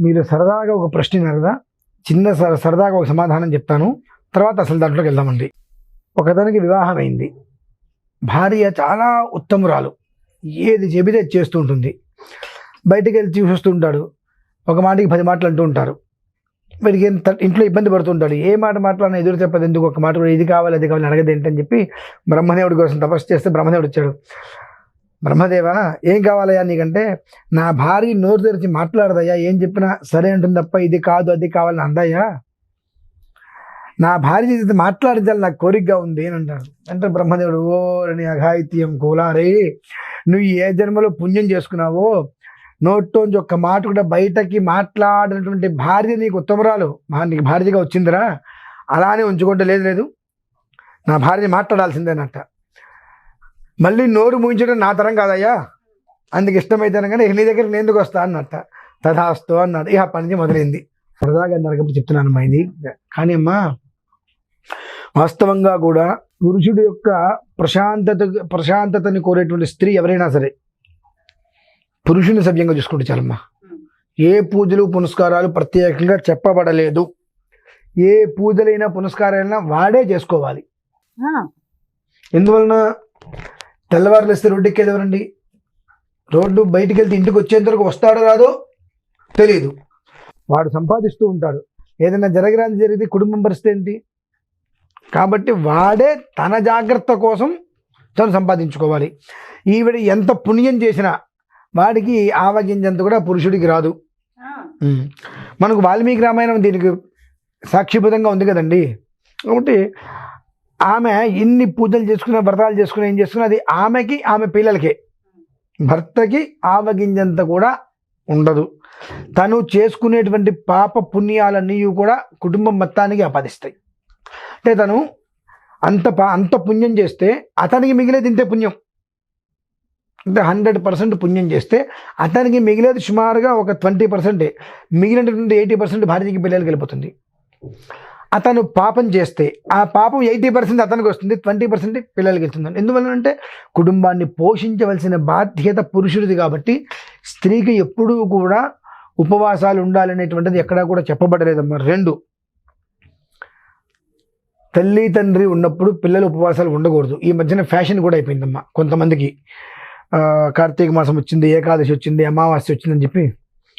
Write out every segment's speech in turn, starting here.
మీరు సరదాగా ఒక ప్రశ్న కదా? చిన్న సరదాగా ఒక సమాధానం చెప్తాను. తర్వాత అసలు దాంట్లోకి వెళ్దామండి. ఒకతనికి వివాహమైంది. భార్య చాలా ఉత్తమురాలు. ఏది చెబితే చేస్తూ ఉంటుంది. బయటికి వెళ్ళి చూసి ఉంటాడు. ఒక మాటకి పది మాటలు అంటూ ఉంటారు. వీడికి ఇంట్లో ఇబ్బంది పడుతుంటాడు ఏ మాట మాట్లాడినా ఎదురు చెప్పదు ఎందుకు? ఒక మాట కూడా ఇది కావాలి అది కావాలి అడగదు ఏంటని చెప్పి బ్రహ్మదేవుడి కోసం తపస్సు చేస్తే బ్రహ్మదేవుడు వచ్చాడు. బ్రహ్మదేవ ఏం కావాలయ్యా నీకంటే? నా భార్య నోరు తెరిచి మాట్లాడదయ్యా ఏం చెప్పినా సరే అంటుంది తప్ప ఇది కాదు అది కావాలని అందయ్యా. నా భార్య చేతి మాట్లాడించాలి నాకు కోరికగా ఉంది అని అంటాడు. అంటే బ్రహ్మదేవుడు ఓ రని అఘాయిత్యం కూలారే నువ్వు ఏ జన్మలో పుణ్యం చేసుకున్నావో నోట్లోంచి ఒక్క మాట కూడా బయటకి మాట్లాడినటువంటి భార్య నీకు ఉత్తమరాలు. మా నీకు భార్యగా వచ్చిందిరా అలానే ఉంచుకుంటే లేదు లేదు నా భార్య మాట్లాడాల్సిందేనట మళ్ళీ నోరు మూయించడం నా తరం కాదయ్యా. అందుకు ఇష్టమైతేనే కానీ నీ దగ్గర నేను ఎందుకు వస్తా అన్నట్ట. తథాస్తు అన్నాడు. ఇక పని నుంచి మొదలైంది. సరదాగా నరకప్పుడు చెప్తున్నాను అమ్మా ఇది. కానీ అమ్మా వాస్తవంగా కూడా పురుషుడు యొక్క ప్రశాంతత ప్రశాంతతని కోరేటువంటి స్త్రీ ఎవరైనా సరే పురుషుని సవ్యంగా చూసుకుంటే చాలమ్మా. ఏ పూజలు పునస్కారాలు ప్రత్యేకంగా చెప్పబడలేదు. ఏ పూజలైనా పునస్కారాలైనా వాడే చేసుకోవాలి. ఎందువలన తెల్లవారులు వస్తే రోడ్డుకి ఎవరండి రోడ్డు బయటికి వెళ్తే ఇంటికి వచ్చేంత వరకు వస్తాడో రాదో తెలియదు వాడు సంపాదిస్తూ ఉంటాడు. ఏదైనా జరగరాని జరిగితే కుటుంబం పరిస్థితి ఏంటి? కాబట్టి వాడే తన జాగ్రత్త కోసం తను సంపాదించుకోవాలి. ఈవిడ ఎంత పుణ్యం చేసినా వాడికి ఆవగింజంత కూడా పురుషుడికి రాదు. మనకు వాల్మీకి రామాయణం దీనికి సాక్షిభూతంగా ఉంది కదండి. కాబట్టి ఆమె ఎన్ని పూజలు చేసుకున్న వ్రతాలు చేసుకుని ఏం చేసుకున్నా అది ఆమెకి ఆమె పిల్లలకి. భర్తకి ఆవగింజంత కూడా ఉండదు. తను చేసుకునేటువంటి పాప పుణ్యాలన్నీ కూడా కుటుంబం మొత్తానికి ఆపాదిస్తాయి అంటే తను అంత అంత పుణ్యం చేస్తే అతనికి మిగిలేది ఇంతే పుణ్యం. అంటే హండ్రెడ్ పర్సెంట్ పుణ్యం చేస్తే అతనికి మిగిలేది సుమారుగా ఒక ట్వంటీ పర్సెంటే మిగిలినటువంటి ఎయిటీ పర్సెంట్ భార్యకి పిల్లలకి వెళ్ళిపోతుంది. అతను పాపం చేస్తే ఆ పాపం ఎయిటీ పర్సెంట్ అతనికి వస్తుంది ట్వంటీ పర్సెంట్ పిల్లలకి వెళ్తుంది ఎందువలనంటే కుటుంబాన్ని పోషించవలసిన బాధ్యత పురుషుడిది కాబట్టి స్త్రీకి ఎప్పుడూ కూడా ఉపవాసాలు ఉండాలనేటువంటిది ఎక్కడా కూడా చెప్పబడలేదమ్మా. రెండు తల్లి తండ్రి ఉన్నప్పుడు పిల్లలు ఉపవాసాలు ఉండకూడదు. ఈ మధ్యన ఫ్యాషన్ కూడా అయిపోయిందమ్మా. కొంతమందికి కార్తీక మాసం వచ్చింది ఏకాదశి వచ్చింది అమావాస్య వచ్చిందని చెప్పి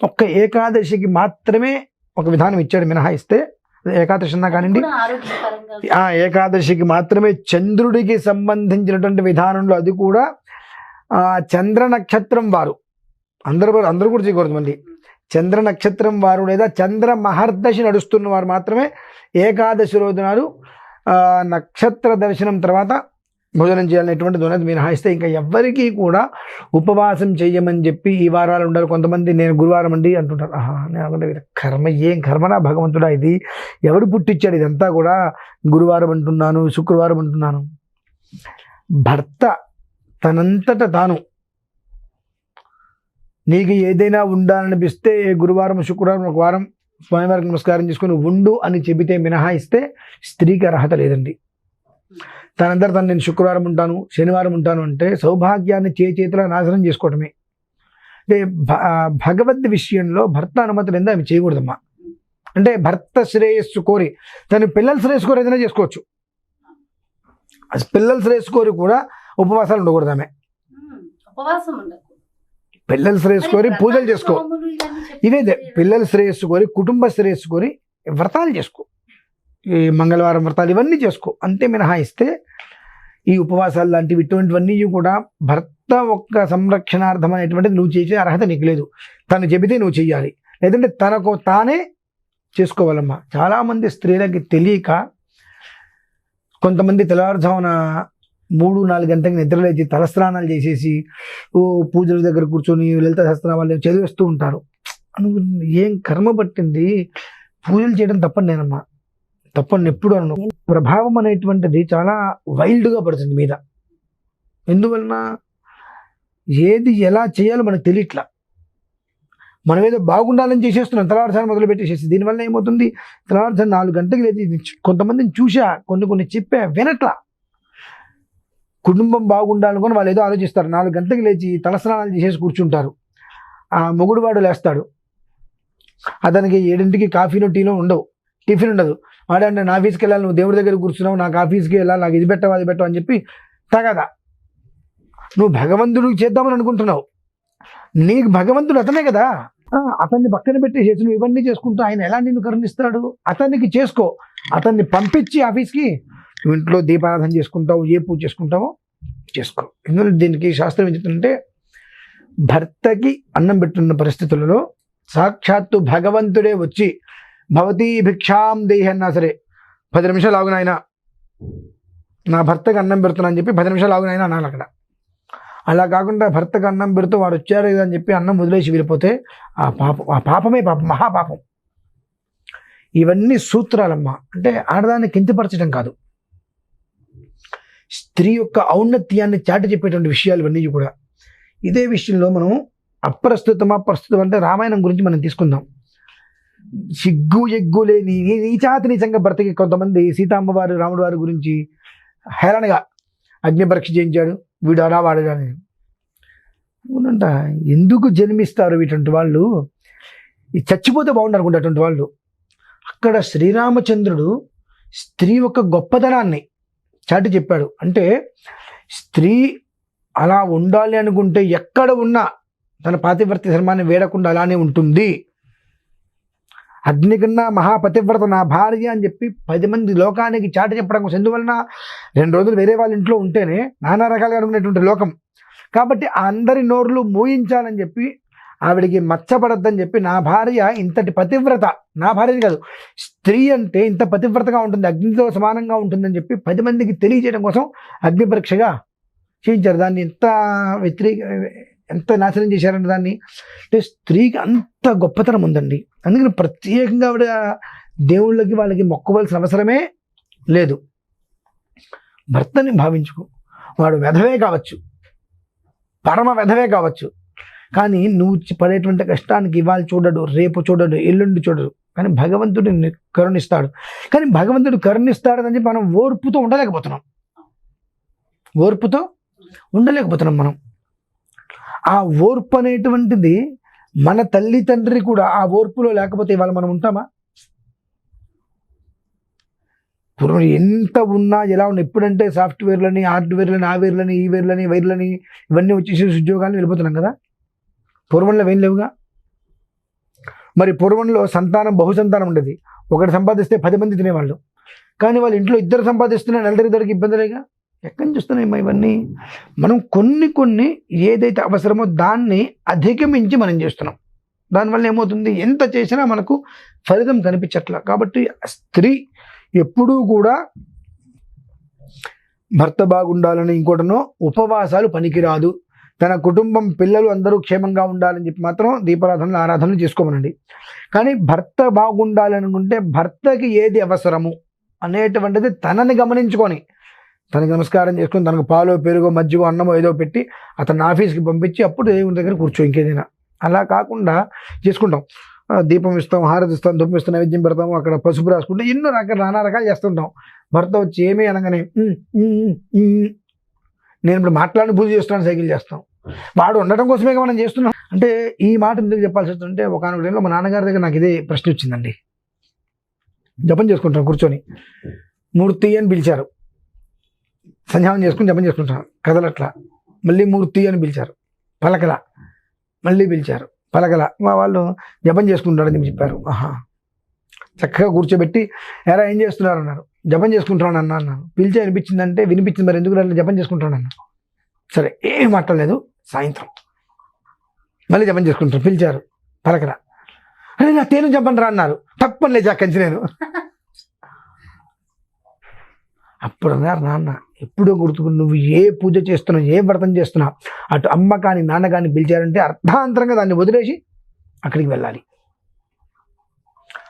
ఒక్క ఏకాదశికి మాత్రమే ఒక విధానం ఇచ్చాడు మినహాయిస్తే ఏకాదశి అన్నా కానివ్వండి ఆ ఏకాదశికి మాత్రమే చంద్రుడికి సంబంధించినటువంటి విధానంలో అది కూడా ఆ చంద్ర నక్షత్రం వారు. అందరూ అందరూ కూడా చేయకూడదు మళ్ళీ. చంద్ర నక్షత్రం వారు లేదా చంద్ర మహర్దశి నడుస్తున్న వారు మాత్రమే ఏకాదశి రోజు నాడు నక్షత్ర దర్శనం తర్వాత భోజనం చేయాలనేటువంటిది ఉన్నది మినహాయిస్తే ఇంకా ఎవ్వరికీ కూడా ఉపవాసం చేయమని చెప్పి ఈ వారాలు ఉండాలి. కొంతమంది నేను గురువారం అండి అంటుంటారు. ఆహా నేను అనుకుంటే కర్మ ఏం కర్మనా భగవంతుడా ఇది? ఎవరు పుట్టించాడు ఇదంతా కూడా? గురువారం అంటున్నాను శుక్రవారం అంటున్నాను. భర్త తనంతట తాను నీకు ఏదైనా ఉండాలనిపిస్తే గురువారం శుక్రవారం ఒక వారం స్వామివారికి నమస్కారం చేసుకుని ఉండు అని చెబితే మినహాయిస్తే స్త్రీకి అర్హత లేదండి. తనంతట తను నేను శుక్రవారం ఉంటాను శనివారం ఉంటాను అంటే సౌభాగ్యాన్ని చేతిలో నాశనం చేసుకోవటమే. అంటే భగవద్ విషయంలో భర్త అనుమతి లేదా అవి చేయకూడదమ్మా. అంటే భర్త శ్రేయస్సు కోరి తను పిల్లల శ్రేయస్సు కోరి ఏదైనా చేసుకోవచ్చు. పిల్లల శ్రేయస్సు కోరి కూడా ఉపవాసాలు ఉండకూడదు ఆమె. పిల్లల శ్రేయస్సు కోరి పూజలు చేసుకో. నోములు ఇవన్నీ చెప్పి ఇదే ఇదే. పిల్లల శ్రేయస్సు కోరి కుటుంబ శ్రేయస్సు కోరి వ్రతాలు చేసుకో. ఈ మంగళవారం వ్రతాలు ఇవన్నీ చేసుకో. అంతే మినహాయిస్తే ఈ ఉపవాసాలు లాంటివి ఇటువంటివన్నీ కూడా భర్త ఒక్క సంరక్షణార్థం అనేటువంటిది నువ్వు చేసే అర్హత నీకు లేదు. తను చెబితే నువ్వు చెయ్యాలి. లేదంటే తనకు తానే చేసుకోవాలమ్మా. చాలామంది స్త్రీలకి తెలియక కొంతమంది తెల్లవారుజామున మూడు నాలుగు గంటలకు నిద్రలేచి తలస్నానాలు చేసేసి ఓ పూజల దగ్గర కూర్చొని లలిత సహస్రనామాలు చదివేస్తూ ఉంటారు. నువ్వు ఏం కర్మ పట్టింది? పూజలు చేయడం తప్పని నేనమ్మా. తప్పని ఎప్పుడు అను ప్రభావం అనేటువంటిది చాలా వైల్డ్గా పడుతుంది మీద. ఎందువలన ఏది ఎలా చేయాలో మనకు తెలియట్లా. మనం ఏదో బాగుండాలని చేసేస్తున్నాం తెల్లవారుసారి మొదలు పెట్టేసేసి దీనివల్ల ఏమవుతుంది? తెల్లవారుసారి నాలుగు గంటలకు లేచి కొంతమందిని చూసా కొన్ని కొన్ని చెప్పా వినట్లా. కుటుంబం బాగుండాలనుకొని వాళ్ళు ఏదో ఆలోచిస్తారు. నాలుగు గంటలకు లేచి తలస్నానాలు చేసేసి కూర్చుంటారు. ఆ మొగుడు వాడు లేస్తాడు. అతనికి ఏడింటికి కాఫీలో టీలో ఉండవు. టిఫిన్ ఉండదు. వాడంటే నా ఆఫీస్కి వెళ్ళాలి నువ్వు దేవుడి దగ్గర కూర్చున్నావు నాకు ఆఫీస్కి వెళ్ళాలి నాకు ఇది పెట్టవు అది పెట్టవు అని చెప్పి తగదా. నువ్వు భగవంతుడికి చేద్దామని అనుకుంటున్నావు. నీకు భగవంతుడు అతనే కదా. అతన్ని పక్కన పెట్టేసేసి నువ్వు ఇవన్నీ చేసుకుంటూ ఆయన ఎలా నిన్ను కరుణిస్తాడు? అతనికి చేసుకో. అతన్ని పంపించి ఆఫీస్కి నువ్వు ఇంట్లో దీపారాధన చేసుకుంటావు ఏ పూజ చేసుకుంటావో చేసుకో. ఎందుకంటే దీనికి శాస్త్రం ఏం చెప్తుందంటే భర్తకి అన్నం పెట్టున్న పరిస్థితులలో సాక్షాత్తు భగవంతుడే వచ్చి భవతీ భిక్షాం దేహి అన్నా సరే. పది నిమిషాలు ఆగునాయన నా భర్తకి అన్నం పెడుతున్నా అని చెప్పి పది నిమిషాలు ఆగునాయన అనాలి అక్కడ. అలా కాకుండా భర్తకు అన్నం పెడుతూ వాడు వచ్చారు కదా అని చెప్పి అన్నం వదిలేసి వెళ్ళిపోతే ఆ పాపం ఆ పాపమే పాపం మహాపాపం. ఇవన్నీ సూత్రాలమ్మా. అంటే ఆడదాన్ని కించపరచడం కాదు. స్త్రీ యొక్క ఔన్నత్యాన్ని చాటి చెప్పేటువంటి విషయాలు ఇవన్నీ కూడా. ఇదే విషయంలో మనం అప్రస్తుతమా ప్రస్తుతం అంటే రామాయణం గురించి మనం తీసుకుందాం. సిగ్గు ఎగ్గు లేని నీ- నీచాతి నీచంగా బ్రతికి కొంతమంది సీతామ్మవారు రాముడు వారి గురించి హేళనగా అగ్నిపరీక్ష చేయించాడు. వీడు అలా వాడు అని. అవునంట ఎందుకు జన్మిస్తారు వీటువంటి వాళ్ళు? ఈ చచ్చిపోతే బాగుండు అనుకుంటే అటువంటి వాళ్ళు. అక్కడ శ్రీరామచంద్రుడు స్త్రీ యొక్క గొప్పతనాన్ని చాటి చెప్పాడు. అంటే స్త్రీ అలా ఉండాలి అనుకుంటే ఎక్కడ ఉన్నా తన పాతివర్తి ధర్మాన్ని వేడకుండా అలానే ఉంటుంది. అగ్నికన్నా మహాపతివ్రత నా భార్య అని చెప్పి పది మంది లోకానికి చాటి చెప్పడం కోసం. ఎందువలన? రెండు రోజులు వేరే వాళ్ళ ఇంట్లో ఉంటేనే నానా రకాలుగా అనుకునేటువంటి లోకం. కాబట్టి ఆ అందరి నోర్లు మూయించాలని చెప్పి ఆవిడికి మచ్చపడద్దని చెప్పి నా భార్య ఇంతటి పతివ్రత నా భార్య కాదు స్త్రీ అంటే ఇంత పతివ్రతగా ఉంటుంది అగ్నితో సమానంగా ఉంటుందని చెప్పి పది మందికి తెలియజేయడం కోసం అగ్ని పరీక్షగా చేయించారు. దాన్ని ఎంత వ్యతిరేక ఎంత నాశనం చేశారంటే దాన్ని? అంటే స్త్రీకి అంత గొప్పతనం ఉందండి. అందుకని ప్రత్యేకంగా ఆవిడ దేవుళ్ళకి వాళ్ళకి మొక్కవలసిన అవసరమే లేదు. భర్తని భావించుకో. వాడు వెధవే కావచ్చు. పరమ వెధవే కావచ్చు. కానీ నువ్వు చి- పడేటువంటి కష్టానికి ఇవాళ చూడడు రేపు చూడడు ఎల్లుండి చూడడు. కానీ భగవంతుడు కరుణిస్తాడు. కానీ భగవంతుడు కరుణిస్తాడని చెప్పి మనం ఓర్పుతో ఉండలేకపోతున్నాం. ఓర్పుతో ఉండలేకపోతున్నాం మనం. ఆ ఓర్పు అనేటువంటిది మన తల్లి తండ్రి కూడా ఆ ఓర్పులో లేకపోతే ఇవాళ మనం ఉంటామా? పూర్వం ఎంత ఉన్నా ఎలా ఉన్నా ఎప్పుడంటే సాఫ్ట్వేర్లని హార్డ్వేర్లని ఆ వేర్లని ఈ వేర్లని వైర్లని ఇవన్నీ వచ్చేసి ఉద్యోగాలు వెళ్ళిపోతున్నాం కదా? పూర్వంలో ఏం లేవుగా? మరి పూర్వంలో సంతానం బహుసంతానం ఉండేది. ఒకటి సంపాదిస్తే పది మంది తినేవాళ్ళు. కానీ వాళ్ళ ఇంట్లో ఇద్దరు సంపాదిస్తున్నా నెలదరిద్దరికి ఇబ్బందులేగా ఎక్కడి నుంచి వస్తున్నాయి ఇవన్నీ? మనం కొన్ని కొన్ని ఏదైతే అవసరమో దాన్ని అధిగమించి మనం చేస్తున్నాం. దానివల్ల ఏమవుతుంది? ఎంత చేసినా మనకు ఫలితం కనిపించట్లే. కాబట్టి స్త్రీ ఎప్పుడూ కూడా భర్త బాగుండాలని ఇంకోటనో ఉపవాసాలు పనికిరాదు. తన కుటుంబం పిల్లలు అందరూ క్షేమంగా ఉండాలని చెప్పి మాత్రం దీపారాధనలు ఆరాధనలు చేసుకోమనండి. కానీ భర్త బాగుండాలనుకుంటే భర్తకి ఏది అవసరము అనేటువంటిది తనని గమనించుకొని తనకి నమస్కారం చేసుకొని తనకు పాలు పెరుగో మజ్జిగో అన్నమో ఏదో పెట్టి అతను ఆఫీస్కి పంపించి అప్పుడు దేవుని దగ్గర కూర్చో ఇంకేదైనా. అలా కాకుండా చేసుకుంటాం. దీపం ఇస్తాం హారతి ఇస్తాం ధూపం ఇస్తాం నైవేద్యం పెడతాము అక్కడ పసుపు రాసుకుంటాం ఎన్నో రకాల నానా రకాలు చేస్తుంటాం. భర్త వచ్చి ఏమీ అనగానే నేను ఇప్పుడు మాట్లాడిన పూజ చేస్తున్నాను సైకిల్ చేస్తాం. వాడు ఉండటం కోసమే మనం చేస్తున్నాం? అంటే ఈ మాట ఎందుకు చెప్పాల్సి వస్తుంటే ఒకనొక టైంలో మా నాన్నగారి దగ్గర నాకు ఇదే ప్రశ్న వచ్చిందండి. జపం చేసుకుంటాం కూర్చొని. మూర్తి అని పిలిచారు. సంధ్యావం చేసుకుని జపం చేసుకుంటున్నారు కదలట్లా మళ్ళీ మూర్తి అని పిలిచారు. పలకల. మళ్ళీ పిలిచారు. పలకల. మా వాళ్ళు జపం చేసుకుంటారని చెప్పారు. ఆహా. చక్కగా కూర్చోబెట్టి ఎరా ఏం చేస్తున్నారు? అన్నారు. జపం చేసుకుంటున్నాను అన్న అన్నాను పిలిచి అనిపించిందంటే వినిపించింది మరి ఎందుకు అట్లా జపం చేసుకుంటాను అన్న. సరే ఏం మాట్లాడలేదు సాయంత్రం. మళ్ళీ జపం చేసుకుంటారు పిలిచారు. పలకల. అరే నా తేను జపం రా అన్నారు. తప్పని లేచా కంచి నేను. అప్పుడు అన్నారు నాన్న ఎప్పుడో గుర్తుకు నువ్వు ఏ పూజ చేస్తున్నావు ఏ వ్రతం చేస్తున్నావు అటు అమ్మ కానీ నాన్న కానీ పిలిచారంటే అర్థాంతరంగా దాన్ని వదిలేసి అక్కడికి వెళ్ళాలి.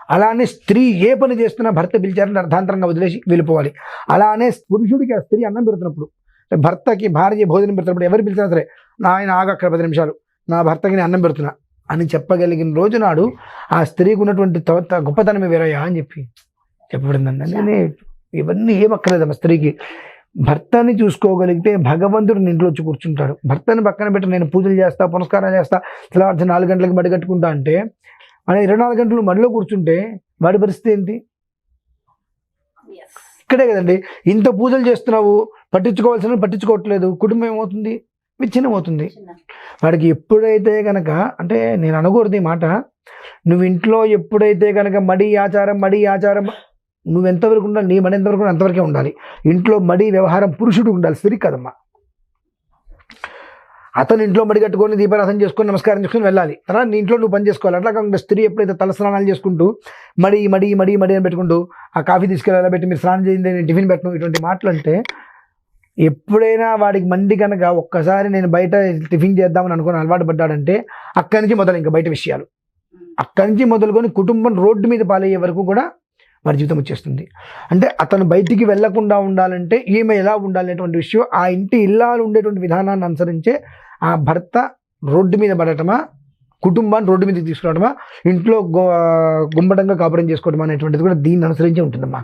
అలానే స్త్రీ ఏ పని చేస్తున్నా భర్త పిలిచారంటే అర్థాంతరంగా వదిలేసి వెళ్ళిపోవాలి. అలానే పురుషుడికి ఆ స్త్రీ అన్నం పెడుతున్నప్పుడు భర్తకి భార్య భోజనం పెడుతున్నప్పుడు ఎవరు పిలిచినా సరే నా ఆయన ఆగ అక్కడ పది నిమిషాలు నా భర్తకి నేను అన్నం పెడుతున్నా అని చెప్పగలిగిన రోజు నాడు ఆ స్త్రీకి ఉన్నటువంటి త- గొప్పతనమే వేరయ్యా అని చెప్పి చెప్పబడిందండి. అందుకనే ఇవన్నీ ఏం అక్కర్లేదమ్మా స్త్రీకి. భర్తని చూసుకోగలిగితే భగవంతుడు ఇంట్లో వచ్చి కూర్చుంటాడు. భర్తని పక్కన పెట్టి నేను పూజలు చేస్తా పునస్కారాలు చేస్తా తెల్లవారు నాలుగు గంటలకు మడి కట్టుకుంటా అంటే మన ఇరవై నాలుగు గంటలు మడిలో కూర్చుంటే వాడి పరిస్థితి ఏంటి? ఇక్కడే కదండి. ఇంత పూజలు చేస్తున్నావు పట్టించుకోవాల్సిన పట్టించుకోవట్లేదు. కుటుంబం ఏమవుతుంది? విచ్ఛిన్నం అవుతుంది వాడికి ఎప్పుడైతే కనుక అంటే నేను అనకూడదు ఈ మాట. నువ్వు ఇంట్లో ఎప్పుడైతే కనుక మడి ఆచారం మడి ఆచారం నువ్వు ఎంతవరకు ఉండాలి నీ మడి ఎంతవరకు అంతవరకే ఉండాలి. ఇంట్లో మడి వ్యవహారం పురుషుడు ఉండాలి స్త్రీ కదమ్మా అతను ఇంట్లో మడి కట్టుకొని దీపారాధన చేసుకొని నమస్కారం చేసుకొని వెళ్ళాలి. తర్వాత నీ ఇంట్లో నువ్వు పని చేసుకోవాలి. అట్లా కాకుండా స్త్రీ ఎప్పుడైతే తల స్నానాలు చేసుకుంటూ మడి మడి మడి మడి అని పెట్టుకుంటూ ఆ కాఫీ తీసుకెళ్ళాలి పెట్టి మీరు స్నానం చేయండి నేను టిఫిన్ పెట్టను ఇటువంటి మాటలు అంటే ఎప్పుడైనా వాడికి మండి కనుక ఒక్కసారి నేను బయట టిఫిన్ చేద్దామని అనుకుని అలవాటు పడ్డాడంటే అక్కడి నుంచి మొదలు ఇంకా బయట విషయాలు. అక్కడి నుంచి మొదలుకొని కుటుంబం రోడ్డు మీద పాలయ్యే వరకు కూడా వారి జీవితం వచ్చేస్తుంది. అంటే అతను బయటికి వెళ్ళకుండా ఉండాలంటే ఈమె ఎలా ఉండాలనేటువంటి విషయం ఆ ఇంటి ఇల్లాలు ఉండేటువంటి విధానాన్ని అనుసరించే ఆ భర్త రోడ్డు మీద పడటమా కుటుంబాన్ని రోడ్డు మీదకి తీసుకురావడమా ఇంట్లో గో గుమ్మటంగా కాపురం చేసుకోవడమా అనేటువంటిది కూడా దీన్ని అనుసరించి ఉంటుందమ్మా.